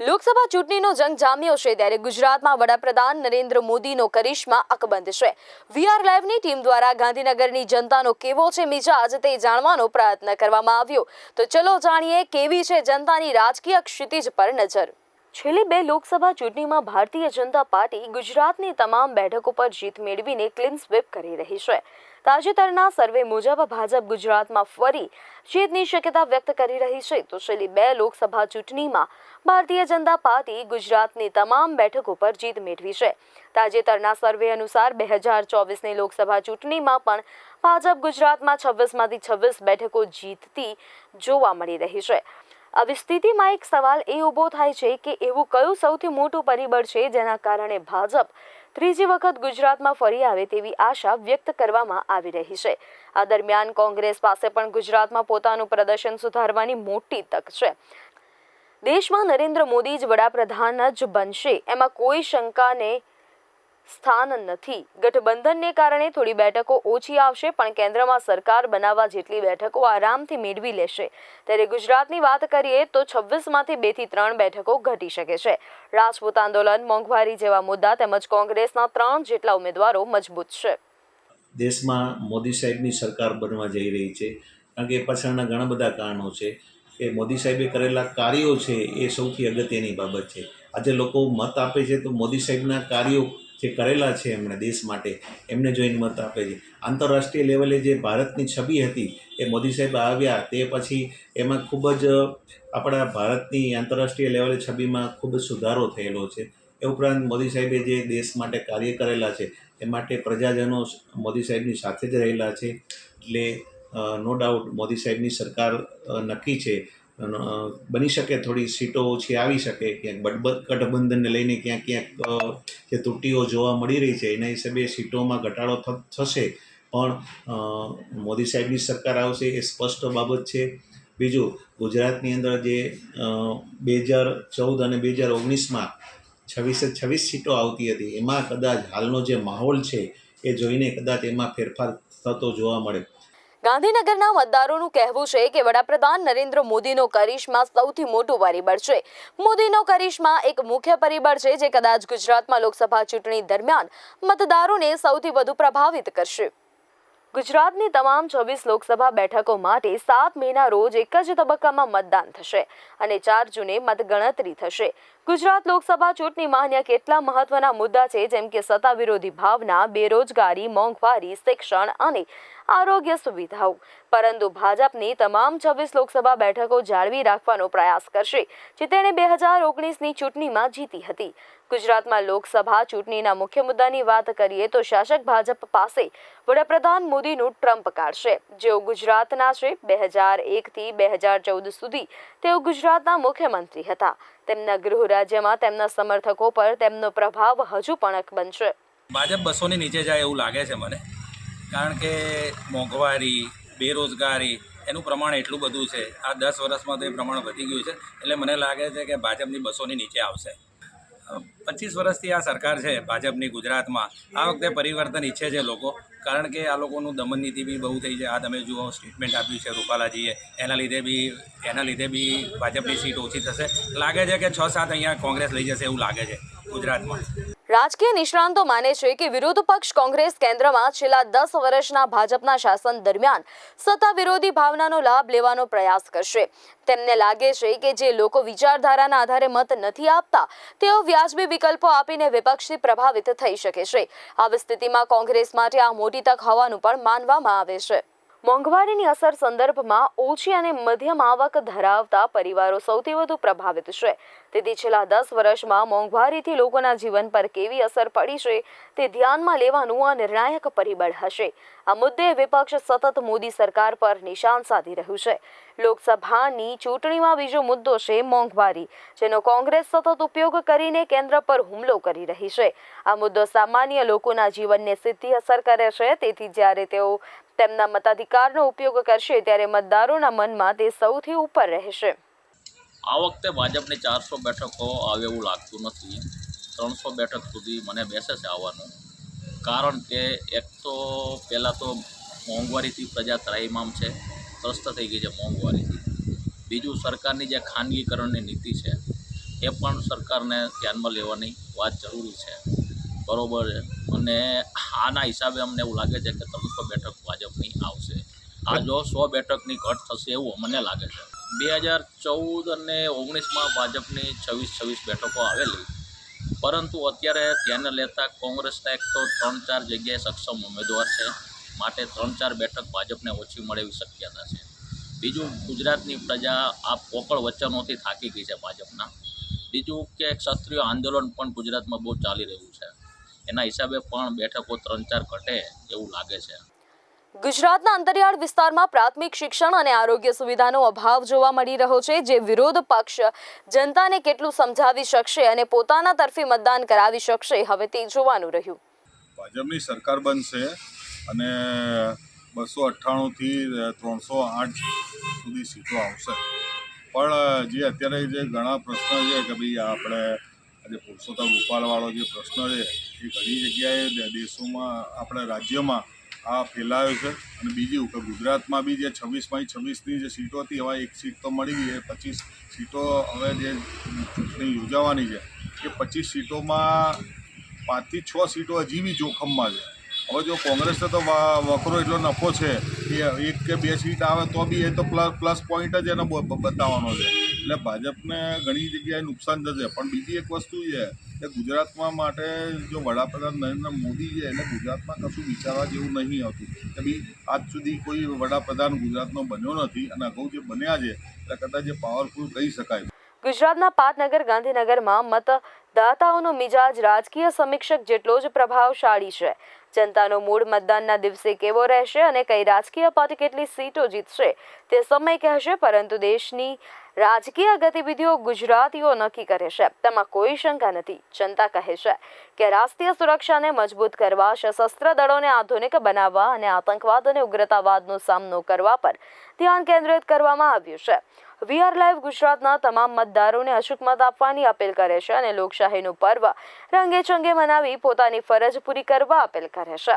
લોકસભા ચૂંટણીનો જંગ જામ્યો છે ત્યારે ગુજરાતમાં વડાપ્રધાન નરેન્દ્ર મોદીનો કરિશ્મા અકબંધ છે. વીઆર લાઈવની ટીમ દ્વારા ગાંધીનગરની જનતાનો કેવો છે મિજાજ તે જાણવાનો પ્રયત્ન કરવામાં આવ્યો. તો ચલો જાણીએ કેવી છે જનતાની રાજકીય ક્ષિતિજ પર નજર. છેલ્લી બે લોકસભા ચૂંટણીમાં ભારતીય જનતા પાર્ટી ગુજરાતની તમામ બેઠકો પર જીત મેળવીને ક્લીન સ્વીપ કરી રહી છે. તાજેતરના સર્વે મુજબ ભાજપ ગુજરાતમાં ફરી જીતની શક્યતા વ્યક્ત કરી રહી છે. તો છેલ્લી બે લોકસભા ચૂંટણીમાં ભારતીય જનતા પાર્ટી ગુજરાતની તમામ બેઠકો પર જીત મેળવી છે. તાજેતરના સર્વે અનુસાર બે હજાર ચોવીસની લોકસભા ચૂંટણીમાં પણ ભાજપ ગુજરાતમાં છવ્વીસમાંથી છવ્વીસ બેઠકો જીતતી જોવા મળી રહી છે. આવી સ્થિતિમાં એક સવાલ એ ઊભો થાય છે કે એવું કયું સૌથી મોટું પરિબળ છે જેના કારણે ભાજપ ત્રીજી વખત ગુજરાતમાં ફરી આવે તેવી આશા વ્યક્ત કરવામાં આવી રહી છે. આ દરમિયાન કોંગ્રેસ પાસે પણ ગુજરાતમાં પોતાનું પ્રદર્શન સુધારવાની મોટી તક છે. દેશમાં નરેન્દ્ર મોદી જ વડાપ્રધાન જ બનશે. એમાં કોઈ શંકાને સ્થાન નથી. ગઠબંધનને કારણે થોડી બેઠકો ઓછી આવશે, પણ કેન્દ્રમાં સરકાર બનાવવા જેટલી બેઠકો આરામથી મેળવી લેશે. ત્યારે ગુજરાતની વાત કરીએ તો છવ્વીસમાંથી બેથી ત્રણ બેઠકો ઘટી શકે છે. રાજપૂત આંદોલન, મોંઘવારી જેવા મુદ્દા તેમજ કોંગ્રેસના ત્રણ જેટલા ઉમેદવારો મજબૂત છે. દેશમાં મોદી સાહેબની સરકાર બનવા જઈ રહી છે. કારણ કે પાછળના ઘણા બધા કારણો છે કે મોદી સાહેબે કરેલા કાર્યો છે એ સૌથી અગત્યની બાબત છે. આજે લોકો મત આપે છે તો મોદી સાહેબના કાર્યો જે કરેલા છે એમણે દેશ માટે, એમને જોઈને મત આપે છે. આંતરરાષ્ટ્રીય લેવલે જે ભારતની છબી હતી, એ મોદી સાહેબ આવ્યા, તે પછી એમાં ખૂબ જ આપણા ભારતની આંતરરાષ્ટ્રીય લેવલે છબીમાં ખૂબ જ સુધારો થયેલો છે. એ ઉપરાંત મોદી સાહેબે જે દેશ માટે કાર્ય કરેલા છે, એ માટે પ્રજાજનો મોદી સાહેબની સાથે જ રહેલા છે. એટલે નો ડાઉટ મોદી સાહેબની સરકાર નક્કી છે. બની શકે, થોડી સીટો ઓછી આવી શકે, ક્યાંક ગઠબંધનને લઈને ક્યાંક ક્યાંક જે તૂટીઓ જોવા મળી રહી છે, એના હિસાબે સીટોમાં ઘટાડો થશે. પણ મોદી સાહેબની સરકાર આવશે એ સ્પષ્ટ બાબત છે. બીજું, ગુજરાતની અંદર જે બે હજાર ચૌદ અને બે હજાર ઓગણીસમાં છવ્વીસે છવ્વીસ સીટો આવતી હતી, એમાં કદાચ હાલનો જે માહોલ છે એ જોઈને કદાચ એમાં ફેરફાર થતો જોવા મળે. ગાંધીનગરના મતદારોનું કહેવું છે કે વડાપ્રધાન નરેન્દ્ર મોદીનો કરિશ્મા સૌથી મોટું પરિબળ છે. મોદીનો કરિશ્મા એક મુખ્ય પરિબળ છે જે કદાચ ગુજરાતમાં લોકસભા ચૂંટણી દરમિયાન મતદારોને સૌથી વધુ પ્રભાવિત કરશે. ગુજરાતની તમામ છવ્વીસ લોકસભા બેઠકો માટે સાત મેના રોજ એક જ તબક્કામાં મતદાન થશે અને ચાર જૂને મતગણતરી થશે. ગુજરાત લોકસભા ચૂંટણીમાં અન્ય કેટલા મહત્વના મુદ્દા છે, જેમ કે સત્તા વિરોધી ભાવના, બેરોજગારી, મોંઘવારી, શિક્ષણ અને આરોગ્ય સુવિધાઓ. પરંતુ ભાજપની તમામ છવ્વીસ લોકસભા બેઠકો જાળવી રાખવાનો પ્રયાસ કરશે, જે તેણે બે હજાર ઓગણીસની ચૂંટણીમાં જીતી હતી. ગુજરાતમાં લોકસભા ચૂંટણીના મુખ્ય મુદ્દાની વાત કરીએ તો શાસક ભાજપ પાસે વડાપ્રધાન મોદીનું ટ્રમ્પ કાર્ડ છે જેઓ ગુજરાતના છે, બે હજાર એકથી બે હજાર ચૌદ સુધી તેઓ ગુજરાતના મુખ્યમંત્રી હતા. તેમના ગૃહ રાજ્યમાં તેમના સમર્થકો પર તેમનો પ્રભાવ હજુ પણ અકબંધ છે ભાજપ બસોની નીચે જાય એવું લાગે છે મને. કારણ કે મોંઘવારી, બેરોજગારી, એનું પ્રમાણ એટલું બધું છે. આ દસ વર્ષમાં તો એ પ્રમાણ વધી ગયું છે. એટલે મને લાગે છે કે ભાજપની બસોની નીચે આવશે. પચીસ વર્ષથી આ સરકાર છે, ભાજપની, ગુજરાતમાં. આ વખતે પરિવર્તન ઈચ્છે છે લોકો, કારણ કે આ લોકોનું દમન નીતિ બી બહુ થઈ છે. આ તમે જુઓ સ્ટેટમેન્ટ આપ્યું છે રૂપાલાજીએ. એના લીધે બી, એના લીધે બી ભાજપની સીટ ઓછી થશે. લાગે છે કે છ સાત અહીંયા કોંગ્રેસ લઈ જશે એવું લાગે છે ગુજરાતમાં. રાજકીય નિષ્ણાંતો માને છે કે વિરોધ પક્ષ કોંગ્રેસ કેન્દ્રમાં છેલ્લા દસ વર્ષના ભાજપના શાસન દરમિયાન સત્તા વિરોધી ભાવનાનો લાભ લેવાનો પ્રયાસ કરશે. તેમને લાગે છે કે જે લોકો વિચારધારાના આધારે મત નથી આપતા, તેઓ વ્યાજબી વિકલ્પો આપીને વિપક્ષથી પ્રભાવિત થઈ શકે છે. આવી સ્થિતિમાં કોંગ્રેસ માટે આ મોટી તક હોવાનું પણ માનવામાં આવે છે. મોંઘવારીની અસર સંદર્ભમાં ઓછી અને મધ્યમ આવક ધરાવતા પરિવારો સૌથી વધુ પ્રભાવિત છે. તેથી છેલ્લા દસ વર્ષમાં મોંઘવારીથી લોકોના જીવન પર કેવી અસર પડી છે તે ધ્યાનમાં લેવાનું આ નિર્ણાયક પરિબળ હશે. આ મુદ્દે વિપક્ષ સતત મોદી સરકાર પર નિશાન સાધી રહ્યું છે. લોકસભાની ચૂંટણીમાં બીજો મુદ્દો છે મોંઘવારી, જેનો કોંગ્રેસ સતત ઉપયોગ કરીને કેન્દ્ર પર હુમલો કરી રહી છે. આ મુદ્દો સામાન્ય લોકોના જીવનને સીધી અસર કરે છે. તેથી જ્યારે તેઓ તેમના મતાધિકારનો ઉપયોગ કરશે ત્યારે મતદારોના મનમાં તે સૌથી ઉપર રહેશે. આ વખતે ભાજપને ચારસો બેઠકો આવે એવું લાગતું નથી. ત્રણસો બેઠક સુધી મને બેસે છે આવવાનું. કારણ કે એક તો પહેલાં તો મોંઘવારીથી પ્રજા ત્રાહિમામ છે, ત્રસ્ત થઈ ગઈ છે મોંઘવારીથી. બીજું સરકારની જે ખાનગીકરણની નીતિ છે, એ પણ સરકારને ધ્યાનમાં લેવાની વાત જરૂરી છે. બરોબર અને આના હિસાબે અમને એવું લાગે છે કે ત્રણસો બેઠક ભાજપની આવશે. આ જો સો બેઠકની ઘટ થશે એવું મને લાગે છે. બે હજાર ચૌદ અને ઓગણીસમાં ભાજપની છવ્વીસ છવ્વીસ બેઠકો આવેલી. પરંતુ અત્યારે ધ્યાને લેતા કોંગ્રેસના એક તો ત્રણ ચાર જગ્યાએ સક્ષમ ઉમેદવાર છે. માટે ત્રણ ચાર બેઠક ભાજપને ઓછી મળે એવી શક્યતા છે. બીજું ગુજરાતની પ્રજા આ પોકળ વચનોથી થાકી ગઈ છે ભાજપના. બીજું કે ક્ષત્રિય આંદોલન પણ ગુજરાતમાં બહુ ચાલી રહ્યું છે. એના હિસાબે પણ બેઠકો ત્રણ ચાર ઘટે એવું લાગે છે. ગુજરાતના અંતરિયાળ વિસ્તારમાં પ્રાથમિક શિક્ષણ અને આરોગ્ય સુવિધાનો અભાવ જોવા મળી રહ્યો છે જે વિરોધ પક્ષ જનતાને કેટલું સમજાવી શકશે અને પોતાના તરફી મતદાન કરાવી શકશે હવે તે જોવાનું રહ્યું. ભાજપની સરકાર બનશે અને બસો અઠ્ઠાણુંથી ત્રણસો આઠ સુધી સીટો આવશે. પણ જે અત્યારે જે ઘણા પ્રશ્નો છે કે ભાઈ આપણે આજે પુરુષોત્તમ રૂપાલવાળો જે પ્રશ્ન છે, એ ઘણી જગ્યાએ દેશોમાં, આપણા રાજ્યમાં આ ફેલાયો છે. અને બીજું કે ગુજરાતમાં બી જે છવ્વીસમાં છવ્વીસની જે સીટો હતી હવે એક સીટ તો મળી ગઈ એ પચીસ સીટો હવે જે ચૂંટણી યોજાવાની છે, એ પચીસ સીટોમાં પાંચથી છ સીટો હજી બી જોખમમાં છે. હવે જો કોંગ્રેસને તો વકરો એટલો નફો છે કે એક કે બે સીટ આવે તો બી એ તો પ્લસ પ્લસ પોઈન્ટ જ એને બ- બ- બતાવવાનો છે. એટલે ભાજપને ઘણી જગ્યાએ નુકસાન થશે. પણ બીજી એક વસ્તુ છે કે ગુજરાતમાં માટે જો વડાપ્રધાન નરેન્દ્ર મોદી છે એને ગુજરાતમાં કશું વિચારવા જેવું નહીં હતું કે ભાઈ આજ સુધી કોઈ વડાપ્રધાન ગુજરાતનો બન્યો નથી અને અગાઉ જે બન્યા છે, એટલે કદાચ એ પાવરફુલ કહી શકાય. ગુજરાતના પાટનગર ગાંધીનગરમાં મતદાતાઓનો મિજાજ રાજકીય સમીક્ષક જેટલો જ પ્રભાવશાળી છે. જનતાનો મૂળ મતદાનના દિવસે કેવો રહેશે અને કઈ રાજકીય પાર્ટી કેટલી સીટો જીતશે તે સમય કહેશે, પરંતુ દેશની રાજકીય ગતિવિધિઓ ગુજરાતીઓ નક્કી કરે છે. તેમાં કોઈ શંકા નથી. જનતા કહે છે કે રાષ્ટ્રીય સુરક્ષાને મજબૂત કરવા, સશસ્ત્ર દળોને આધુનિક બનાવવા અને આતંકવાદ અને ઉગ્રતાવાદનો સામનો કરવા પર ધ્યાન કેન્દ્રિત કરવામાં આવ્યું છે. વીઆર લાઈવ ગુજરાતના તમામ મતદારોને અચૂક મત આપવાની અપીલ કરે છે અને લોકશાહીનું પર્વ રંગે ચંગે મનાવી પોતાની ફરજ પૂરી કરવા અપીલ કરે છે.